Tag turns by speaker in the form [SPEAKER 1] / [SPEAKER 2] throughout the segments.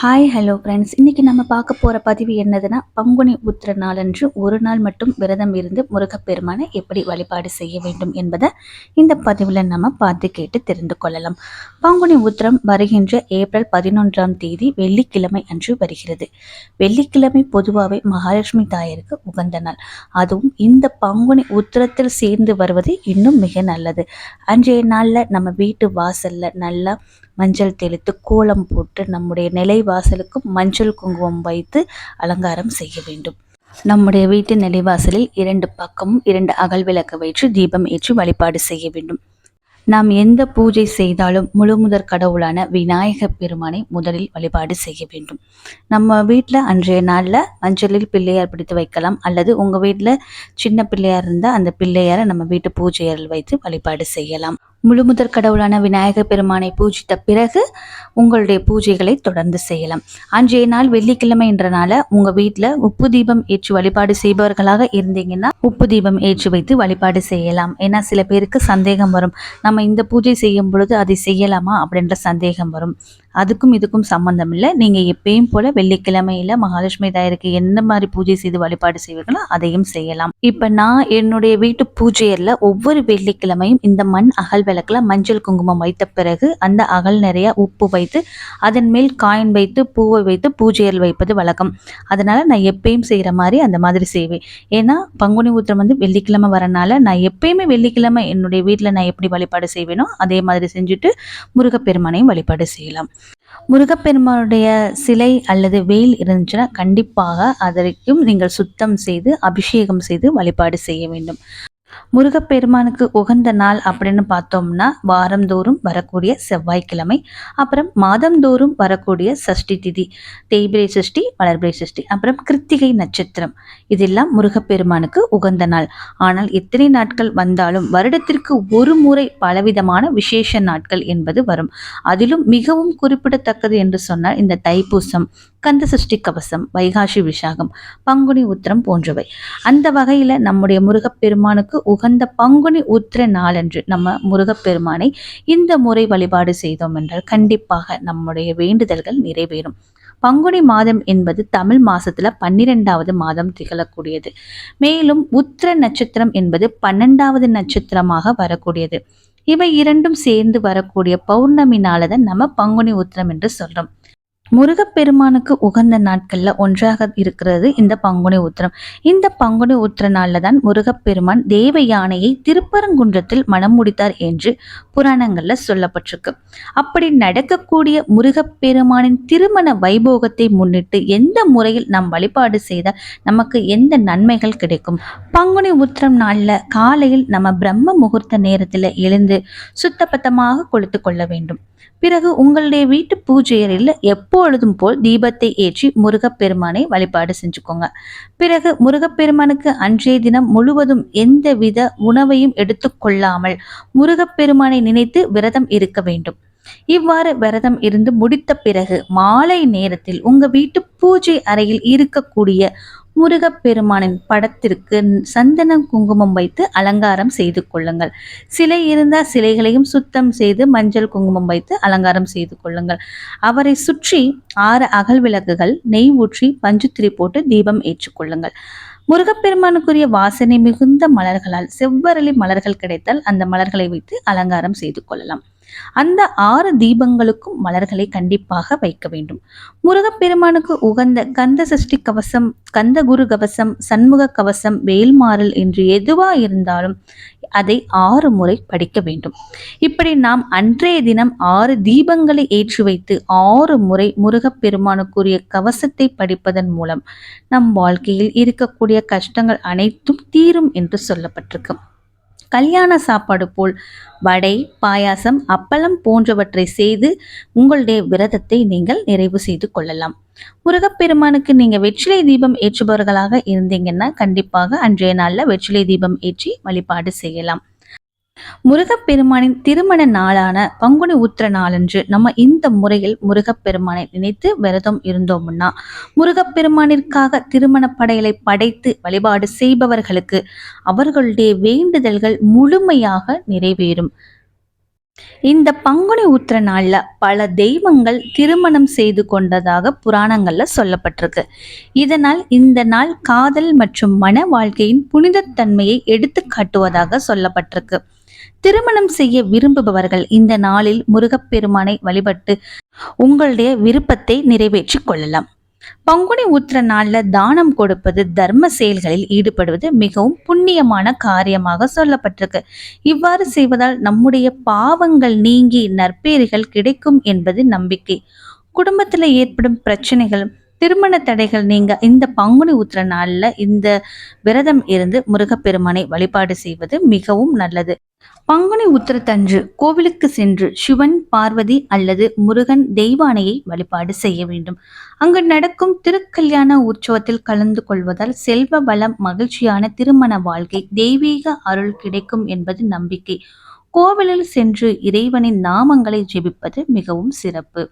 [SPEAKER 1] Hi hello friends இன்றைக்கி நம்ம பார்க்க போகிற பதிவு என்னதுன்னா பங்குனி உத்திர நாளன்று ஒரு நாள் மட்டும் விரதம் இருந்து முருகப்பெருமானை எப்படி வழிபாடு செய்ய வேண்டும் என்பதை இந்த பதிவில் நம்ம பார்த்து கேட்டு தெரிந்து கொள்ளலாம். பங்குனி உத்திரம் வருகின்ற ஏப்ரல் பதினொன்றாம் தேதி வெள்ளிக்கிழமை அன்று வருகிறது. வெள்ளிக்கிழமை பொதுவாகவே மகாலட்சுமி தாயருக்கு உகந்த நாள். அதுவும் இந்த பங்குனி உத்திரத்தில் சேர்ந்து வருவது இன்னும் மிக நல்லது. அன்றைய நாளில் நம்ம வீட்டு வாசலில் நல்லா மஞ்சள் தெளித்து கோலம் போட்டு நம்முடைய நிலை வாசலுக்கு மஞ்சள் குங்குமம் வைத்து அலங்காரம் செய்ய வேண்டும். நம்முடைய வீட்டு நிலைவாசலில் இரண்டு பக்கமும் இரண்டு அகல் விளக்கு வைத்து தீபம் ஏற்றி வழிபாடு செய்ய வேண்டும். நாம் எந்த பூஜை செய்தாலும் முழு முதற் கடவுளான விநாயக பெருமானை முதலில் வழிபாடு செய்ய வேண்டும். நம்ம வீட்டில் அன்றைய நாளில் மஞ்சளில் பிள்ளையார் பிடித்து வைக்கலாம். அல்லது உங்கள் வீட்டில் சின்ன பிள்ளையார் இருந்தால் அந்த பிள்ளையாரை நம்ம வீட்டு பூஜையரில் வைத்து வழிபாடு செய்யலாம். முழுமுதற் கடவுளான விநாயகர் பெருமானை பூஜித்த பிறகு உங்களுடைய பூஜைகளை தொடர்ந்து செய்யலாம். அன்றைய நாள் வெள்ளிக்கிழமை என்றனால உங்கள் வீட்டில் உப்பு தீபம் ஏற்றி வழிபாடு செய்பவர்களாக இருந்தீங்கன்னா உப்பு தீபம் ஏற்றி வைத்து வழிபாடு செய்யலாம். ஏன்னா சில பேருக்கு சந்தேகம் வரும். நம்ம இந்த பூஜை செய்யும் பொழுது அதை செய்யலாமா அப்படின்ற சந்தேகம் வரும். அதுக்கும் இதுக்கும் சம்மந்தம் இல்லை. நீங்கள் எப்பயும் போல் வெள்ளிக்கிழமையில் மகாலட்சுமி தாயருக்கு எந்த மாதிரி பூஜை செய்து வழிபாடு செய்வீர்களோ அதையும் செய்யலாம். இப்போ நான் என்னுடைய வீட்டு பூஜையில் ஒவ்வொரு வெள்ளிக்கிழமையும் இந்த மண் அகல் விளக்கில் மஞ்சள் குங்குமம் வைத்த பிறகு அந்த அகல் நிறைய உப்பு வைத்து அதன் மேல் காயின் வைத்து பூவை வைத்து பூஜையில் வைப்பது வழக்கம். அதனால் நான் எப்பயும் செய்கிற மாதிரி அந்த மாதிரி செய்வேன். ஏன்னா பங்குனி ஊத்திரம் வந்து வெள்ளிக்கிழமை வரனால நான் எப்பயுமே வெள்ளிக்கிழமை என்னுடைய வீட்டில் நான் எப்படி வழிபாடு செய்வேனோ அதே மாதிரி செஞ்சுட்டு முருகப்பெருமானையும் வழிபாடு செய்யலாம். முருகப்பெருமானுடைய சிலை அல்லது வேல் இருந்துச்சுன்னா கண்டிப்பாக அதற்கும் நீங்கள் சுத்தம் செய்து அபிஷேகம் செய்து வழிபாடு செய்ய வேண்டும். முருகப்பெருமானுக்கு உகந்த நாள் அப்படின்னு பார்த்தோம்னா வாரந்தோறும் வரக்கூடிய செவ்வாய்க்கிழமை அப்புறம் மாதந்தோறும் வரக்கூடிய சஷ்டி திதி தேய்பிரை சஷ்டி வளர்பிரை சஷ்டி அப்புறம் கிருத்திகை நட்சத்திரம். இதெல்லாம் முருகப்பெருமானுக்கு உகந்த நாள். ஆனால் எத்தனை நாட்கள் வந்தாலும் வருடத்திற்கு ஒரு முறை பலவிதமான விசேஷ நாட்கள் என்பது வரும். அதிலும் மிகவும் குறிப்பிடத்தக்கது என்று சொன்னால் இந்த தைப்பூசம் கந்த சஷ்டி கவசம் வைகாசி விசாகம் பங்குனி உத்திரம் போன்றவை. அந்த வகையில் நம்முடைய முருகப்பெருமானுக்கு உகந்த பங்குனி உத்திர நாளன்று நம்ம முருகப்பெருமானை இந்த முறை வழிபாடு செய்தோம் என்றால் கண்டிப்பாக நம்முடைய வேண்டுதல்கள் நிறைவேறும். பங்குனி மாதம் என்பது தமிழ் மாசத்துல பன்னிரெண்டாவது மாதம் திகழக்கூடியது. மேலும் உத்திர நட்சத்திரம் என்பது பன்னெண்டாவது நட்சத்திரமாக வரக்கூடியது. இவை இரண்டும் சேர்ந்து வரக்கூடிய பௌர்ணமி நாளதை நம்ம பங்குனி உத்திரம் என்று சொல்றோம். முருகப்பெருமானுக்கு உகந்த நாட்கள்ல ஒன்றாக இருக்கிறது இந்த பங்குனி உத்திரம். இந்த பங்குனி உத்திர நாளில் தான் முருகப்பெருமான் தேவ யானையை திருப்பரங்குன்றத்தில் மனம் முடித்தார் என்று புராணங்கள்ல சொல்லப்பட்டிருக்கு. அப்படி நடக்கக்கூடிய முருகப்பெருமானின் திருமண வைபோகத்தை முன்னிட்டு எந்த முறையில் நாம் வழிபாடு செய்தால் நமக்கு எந்த நன்மைகள் கிடைக்கும்? பங்குனி உத்திரம் நாளில் காலையில் நம்ம பிரம்ம முகூர்த்த நேரத்தில் எழுந்து சுத்தபத்தமாக கொளுத்து கொள்ள வேண்டும். பிறகு உங்களுடைய வீட்டு பூஜையறையில் எப்பொழுதும் போல் தீபத்தை ஏற்றி முருகப்பெருமானை வழிபாடு செஞ்சுக்கோங்க. பிறகு முருகப்பெருமானுக்கு அன்றைய தினம் முழுவதும் எந்தவித உணவையும் எடுத்துக்கொள்ளாமல் முருகப்பெருமானை நினைத்து விரதம் இருக்க வேண்டும். இவ்வாறு விரதம் இருந்து முடித்த பிறகு மாலை நேரத்தில் உங்க வீட்டு பூஜை அறையில் இருக்கக்கூடிய முருகப்பெருமானின் படத்திற்கு சந்தனம் குங்குமம் வைத்து அலங்காரம் செய்து கொள்ளுங்கள். சிலை இருந்தால் சிலைகளையும் சுத்தம் செய்து மஞ்சள் குங்குமம் வைத்து அலங்காரம் செய்து கொள்ளுங்கள். அவரை சுற்றி ஆறு அகல் விளக்குகள் நெய் ஊற்றி பஞ்சுத்திரி போட்டு தீபம் ஏற்றுக்கொள்ளுங்கள் முருகப்பெருமானுக்குரிய வாசனை மிகுந்த மலர்களால் செவ்வரளி மலர்கள் கிடைத்தால் அந்த மலர்களை வைத்து அலங்காரம் செய்து கொள்ளலாம். அந்த ஆறு தீபங்களுக்கும் மலர்களை கண்டிப்பாக வைக்க வேண்டும். முருகப்பெருமானுக்கு உகந்த கந்த சஷ்டி கவசம் கந்த குரு கவசம் சண்முக கவசம் வேல்மாறல் என்று எதுவா இருந்தாலும் அதை ஆறு முறை படிக்க வேண்டும். இப்படி நாம் அன்றைய தினம் ஆறு தீபங்களை ஏற்றி வைத்து ஆறு முறை முருகப்பெருமானுக்குரிய கவசத்தை படிப்பதன் மூலம் நம் வாழ்க்கையில் இருக்கக்கூடிய கஷ்டங்கள் அனைத்தும் தீரும் என்று சொல்லப்பட்டிருக்கு. கல்யாண சாப்பாடு போல் வடை பாயாசம் அப்பளம் போன்றவற்றை செய்து உங்களுடைய விரதத்தை நீங்கள் நிறைவு செய்து கொள்ளலாம். முருகப்பெருமானுக்கு நீங்கள் வெற்றிலை தீபம் ஏற்றுபவர்களாக இருந்தீங்கன்னா கண்டிப்பாக அன்றைய நாளில் வெற்றிலை தீபம் ஏற்றி வழிபாடு செய்யலாம். முருகப்பெருமானின் திருமண நாளான பங்குனி உத்திர நாளன்று நம்ம இந்த முறையில் முருகப்பெருமானை நினைத்து விரதம் இருந்தோம்னா முருகப்பெருமானிற்காக திருமண படையலை படைத்து வழிபாடு செய்பவர்களுக்கு அவர்களுடைய வேண்டுதல்கள் முழுமையாக நிறைவேறும். இந்த பங்குனி உத்திர நாளில் பல தெய்வங்கள் திருமணம் செய்து கொண்டதாக புராணங்கள்ல சொல்லப்பட்டிருக்கு. இதனால் இந்த நாள் காதல் மற்றும் மன வாழ்க்கையின் புனிதத்தன்மையை எடுத்து காட்டுவதாக சொல்லப்பட்டிருக்கு. திருமணம் செய்ய விரும்புபவர்கள் இந்த நாளில் முருகப்பெருமானை வழிபட்டு உங்களுடைய விருப்பத்தை நிறைவேற்றிக் கொள்ளலாம். பங்குனி உத்திர நாள்ல தானம் கொடுப்பது தர்ம செயல்களில் ஈடுபடுவது மிகவும் புண்ணியமான காரியமாக சொல்லப்பட்டிருக்கு. இவ்வாறு செய்வதால் நம்முடைய பாவங்கள் நீங்கி நற்பேறுகள் கிடைக்கும் என்பது நம்பிக்கை. குடும்பத்தில் ஏற்படும் பிரச்சனைகள் திருமண தடைகள் நீங்க இந்த பங்குனி உத்திர நாளில் இந்த விரதம் இருந்து முருகப்பெருமானை வழிபாடு செய்வது மிகவும் நல்லது. பங்குனி உத்திரத்தன்று கோவிலுக்கு சென்று சிவன் பார்வதி அல்லது முருகன் தெய்வானையை வழிபாடு செய்ய வேண்டும். அங்கு நடக்கும் திருக்கல்யாண உற்சவத்தில் கலந்து கொள்வதால் செல்வ வளம் மகிழ்ச்சியான திருமண வாழ்க்கை தெய்வீக அருள் கிடைக்கும் என்பது நம்பிக்கை. கோவிலில் சென்று இறைவனின் நாமங்களை ஜெபிப்பது மிகவும் சிறப்பு.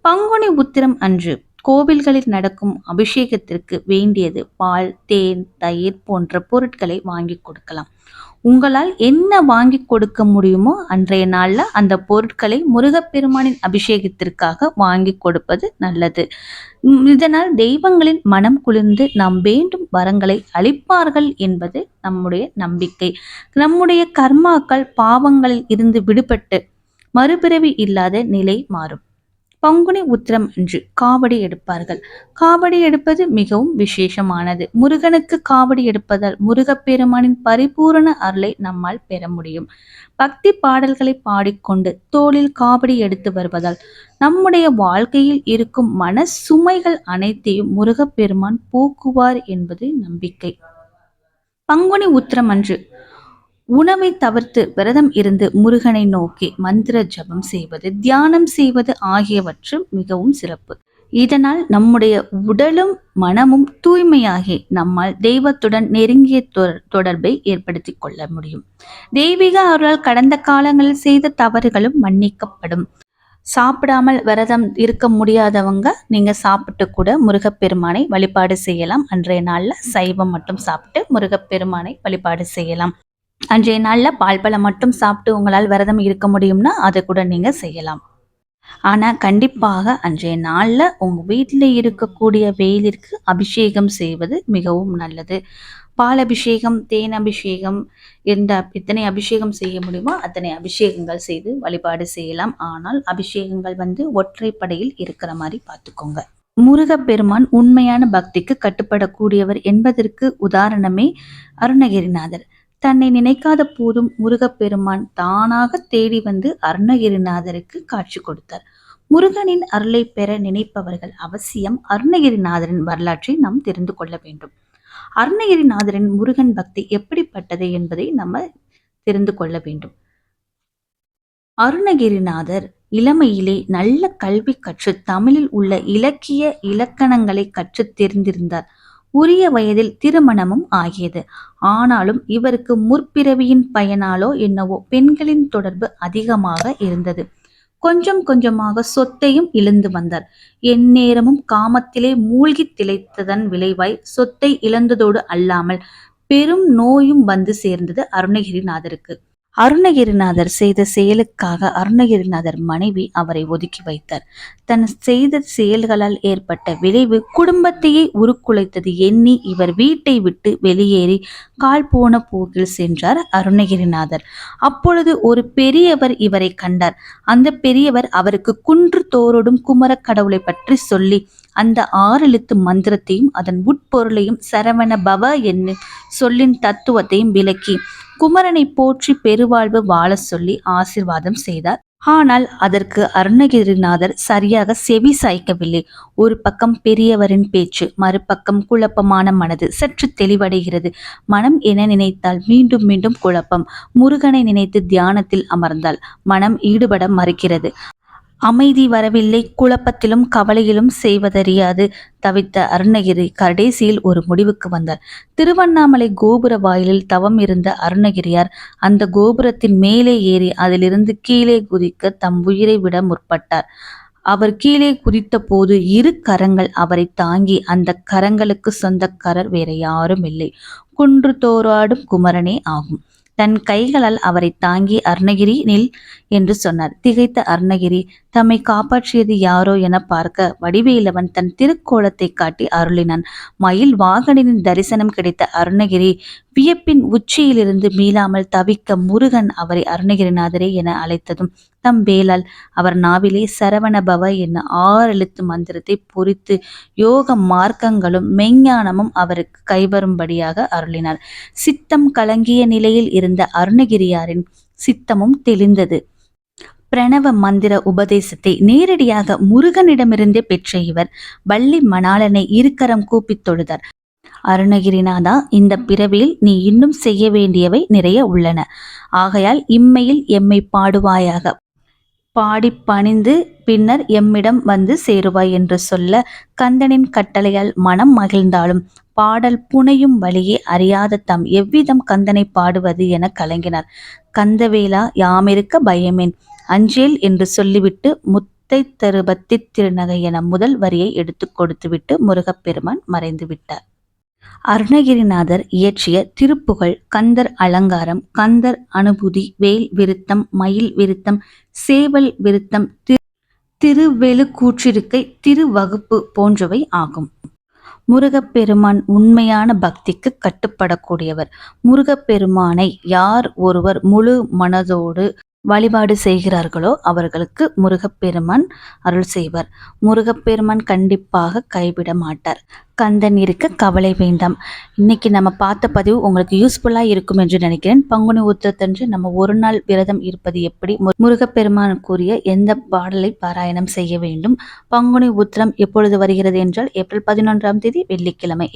[SPEAKER 1] பங்குனி உத்திரம் அன்று கோவில்களில் நடக்கும் அபிஷேகத்திற்கு வேண்டியது பால் தேன் தயிர் போன்ற பொருட்களை வாங்கி கொடுக்கலாம். உங்களால் என்ன வாங்கி கொடுக்க முடியுமோ அன்றைய நாளில் அந்த பொருட்களை முருகப்பெருமானின் அபிஷேகத்திற்காக வாங்கி கொடுப்பது நல்லது. இதனால் தெய்வங்களின் மனம் குளிர்ந்து நாம் வேண்டும் வரங்களை அளிப்பார்கள் என்பது நம்முடைய நம்பிக்கை. நம்முடைய கர்மாக்கள் பாவங்களில் இருந்து விடுபட்டு மறுபிறவி இல்லாத நிலை மாறும். பங்குனி உத்திரம் அன்று காவடி எடுப்பார்கள். காவடி எடுப்பது மிகவும் விசேஷமானது. முருகனுக்கு காவடி எடுப்பதால் முருகப்பெருமானின் பரிபூரண அருளை நம்மால் பெற முடியும். பக்தி பாடல்களை பாடிக்கொண்டு தோளில் காவடி எடுத்து வருவதால் நம்முடைய வாழ்க்கையில் இருக்கும் மன சுமைகள் அனைத்தையும் முருகப்பெருமான் போக்குவார் என்பது நம்பிக்கை. பங்குனி உத்திரம் அன்று உணவை தவிர்த்து விரதம் இருந்து முருகனை நோக்கி மந்திர ஜபம் செய்வது தியானம் செய்வது ஆகியவற்று மிகவும் சிறப்பு. இதனால் நம்முடைய உடலும் மனமும் தூய்மையாகி நம்மால் தெய்வத்துடன் நெருங்கிய தொடர்பை ஏற்படுத்தி கொள்ள முடியும். தெய்வீக அவர்களால் கடந்த காலங்களில் செய்த தவறுகளும் மன்னிக்கப்படும். சாப்பிடாமல் விரதம் இருக்க முடியாதவங்க நீங்க சாப்பிட்டு கூட முருகப்பெருமானை வழிபாடு செய்யலாம். அன்றைய நாளில் சைவம் மட்டும் சாப்பிட்டு முருகப்பெருமானை வழிபாடு செய்யலாம். அன்றைய நாளில் பால் பழம் மட்டும் சாப்பிட்டு உங்களால் விரதம் இருக்க முடியும்னா அதை கூட நீங்கள் செய்யலாம். ஆனால் கண்டிப்பாக அன்றைய நாளில் உங்கள் வீட்டில் இருக்கக்கூடிய வெயிலிற்கு அபிஷேகம் செய்வது மிகவும் நல்லது. பால் அபிஷேகம் தேன் அபிஷேகம் எந்த எத்தனை அபிஷேகம் செய்ய முடியுமோ அத்தனை அபிஷேகங்கள் செய்து வழிபாடு செய்யலாம். ஆனால் அபிஷேகங்கள் வந்து ஒற்றைப்படையில் இருக்கிற மாதிரி பார்த்துக்கோங்க. முருகப்பெருமான் உண்மையான பக்திக்கு கட்டுப்படக்கூடியவர் என்பதற்கு உதாரணமே அருணகிரிநாதர். தன்னை நினைக்காத போதும் முருகப்பெருமான் தானாக தேடி வந்து அருணகிரிநாதருக்கு காட்சி கொடுத்தார். முருகனின் அருளை பெற நினைப்பவர்கள் அவசியம் அருணகிரிநாதரின் வரலாற்றை நாம் தெரிந்து கொள்ள வேண்டும். அருணகிரிநாதரின் முருகன் பக்தி எப்படிப்பட்டது என்பதை நம்ம தெரிந்து கொள்ள வேண்டும். அருணகிரிநாதர் இளமையிலே நல்ல கல்வி கற்று தமிழில் உள்ள இலக்கிய இலக்கணங்களை கற்று தெரிந்திருந்தார். உரிய வயதில் திருமணமும் ஆகியது. ஆனாலும் இவருக்கு முற்பிறவியின் பயனாலோ என்னவோ பெண்களின் தொடர்பு அதிகமாக இருந்தது. கொஞ்சம் கொஞ்சமாக சொத்தையும் இழந்து வந்தார். எந்நேரமும் காமத்திலே மூழ்கி திளைத்ததன் விளைவாய் சொத்தை இழந்ததோடு அல்லாமல் பெரும் நோயும் வந்து சேர்ந்தது அருணகிரிநாதருக்கு. அருணகிரிநாதர் செய்த செயலுக்காக அருணகிரிநாதர் மனைவி அவரை ஒதுக்கி வைத்தார். தன் செய்த செயல்களால் ஏற்பட்ட விளைவு குடும்பத்தையே உருக்குலைத்தது எண்ணி இவர் வீட்டை விட்டு வெளியேறி கால் போன போக்கில் சென்றார் அருணகிரிநாதர். அப்பொழுது ஒரு பெரியவர் இவரை கண்டார். அந்த பெரியவர் அவருக்கு குன்று தோரோடும் குமர கடவுளை பற்றி சொல்லி அந்த ஆறெழுத்து மந்திரத்தையும் அதன் உட்பொருளையும் சரவண பவ என்னும் சொல்லின் தத்துவத்தையும் விளக்கி குமரனை போற்றி பெருவாழ்வு வாழ சொல்லி ஆசிர்வாதம் செய்தார். ஆனால் அதற்கு அருணகிரிநாதர் சரியாக செவி சாய்க்கவில்லை. ஒரு பக்கம் பெரியவரின் பேச்சு மறுபக்கம் குழப்பமான மனது சற்று தெளிவடைகிறது. மனம் என நினைத்தால் மீண்டும் மீண்டும் குழப்பம். முருகனை நினைத்து தியானத்தில் அமர்ந்தால் மனம் ஈடுபட மறுக்கிறது. அமைதி வரவில்லை குழப்பத்திலும் கவலையிலும் செய்வதறியாது. தவித்த அருணகிரி கடைசியில் ஒரு முடிவுக்கு வந்தார். திருவண்ணாமலை கோபுர வாயிலில் தவம் இருந்த அருணகிரியார் அந்த கோபுரத்தின் மேலே ஏறி அதிலிருந்து கீழே குதிக்க தம் உயிரை விட முற்பட்டார். அவர் கீழே குதித்த போது இரு கரங்கள் அவரை தாங்கி அந்த கரங்களுக்கு சொந்தக்காரர் வேற யாரும் இல்லை. குன்று தோறாடும் குமரனே ஆகும். தன் கைகளால் அவரை தாங்கி அருணகிரி நில் என்று சொன்னார். திகைத்த அருணகிரி தம்மை காப்பாற்றியது யாரோ என பார்க்க வடிவேலவன் தன் திருக்கோலத்தை காட்டி அருளினான். மயில் வாகனின் தரிசனம் கிடைத்த அருணகிரி வியப்பின் உச்சியிலிருந்து மீளாமல் தவிக்க முருகன் அவரை அருணகிரிநாதரே என அழைத்ததும் தம் வேலால் அவர் நாவிலே சரவணபவ என ஆறெழுத்து மந்திரத்தை பொறித்து யோக மார்க்கங்களும் மெஞ்ஞானமும் அவருக்கு கைவரும்படியாக அருளினார். சித்தம் கலங்கிய நிலையில் இருந்த அருணகிரியாரின் சித்தமும் தெளிந்தது. பிரணவ மந்திர உபதேசத்தை நேரடியாக முருகனிடமிருந்தே பெற்ற இவர் வள்ளி மணாளனை இருக்கரம் கூப்பித் தொழுதார். அருணகிரிநாதா இந்த பிறவியில் நீ இன்னும் செய்ய வேண்டியவை நிறைய உள்ளன. ஆகையால் இம்மையில் எம்மை பாடுவாயாக. பாடி பணிந்து பின்னர் எம்மிடம் வந்து சேருவாய் என்று சொல்ல கந்தனின் கட்டளையால் மனம் மகிழ்ந்தாலும் பாடல் புனையும் வழியே அறியாத தம் எவ்விதம் கந்தனை பாடுவது என கலங்கினார். கந்தவேலா யாமிருக்க பயமேன் அஞ்சேல் என்று சொல்லிவிட்டு முத்தை தருபத்தி திருநகை என முதல் வரியை எடுத்து கொடுத்துவிட்டு முருகப்பெருமான் மறைந்து விட்டார் அருணகிரிநாதர் இயற்றிய திருப்புகழ் கந்தர் அலங்காரம் கந்தர் அனுபூதி வேல் விருத்தம் மயில் விருத்தம் சேவல் விருத்தம் திரு திருவெழுக்கூற்றிருக்கை திருவகுப்பு போன்றவை ஆகும். முருகப்பெருமான் உண்மையான பக்திக்கு கட்டுப்படக்கூடியவர். முருகப்பெருமானை யார் ஒருவர் முழு மனதோடு வழிபாடு செய்கிறார்களோ அவர்களுக்கு முருகப்பெருமான் அருள் செய்வர். முருகப்பெருமான் கண்டிப்பாக கைவிட மாட்டார். கந்தன் இருக்க கவலை வேண்டாம். இன்னைக்கு நம்ம பார்த்த பதிவு உங்களுக்கு யூஸ்ஃபுல்லாக இருக்கும் என்று நினைக்கிறேன். பங்குனி உத்திரத்தன்று நம்ம ஒரு நாள் விரதம் இருப்பது எப்படி? முருகப்பெருமான் கூறிய எந்த பாடலை பாராயணம் செய்ய வேண்டும்? பங்குனி உத்திரம் எப்பொழுது வருகிறது என்றால் ஏப்ரல் பதினொன்றாம் தேதி வெள்ளிக்கிழமை.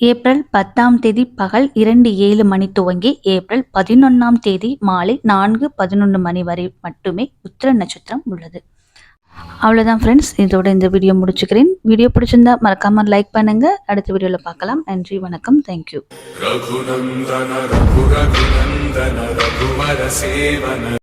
[SPEAKER 1] ஏப்ரல் பத்தாம் தேதி பகல் இரண்டு ஏழு மணி துவங்கி ஏப்ரல் பதினொன்றாம் தேதி மாலை நான்கு பதினொன்று மணி வரை மட்டுமே உத்திர நட்சத்திரம் உள்ளது. அவ்வளோதான் ஃப்ரெண்ட்ஸ் இதோட இந்த வீடியோ முடிச்சுக்கிறேன். வீடியோ பிடிச்சிருந்தா மறக்காமல் லைக் பண்ணுங்க. அடுத்த வீடியோவில் பார்க்கலாம். நன்றி வணக்கம். தேங்க்யூ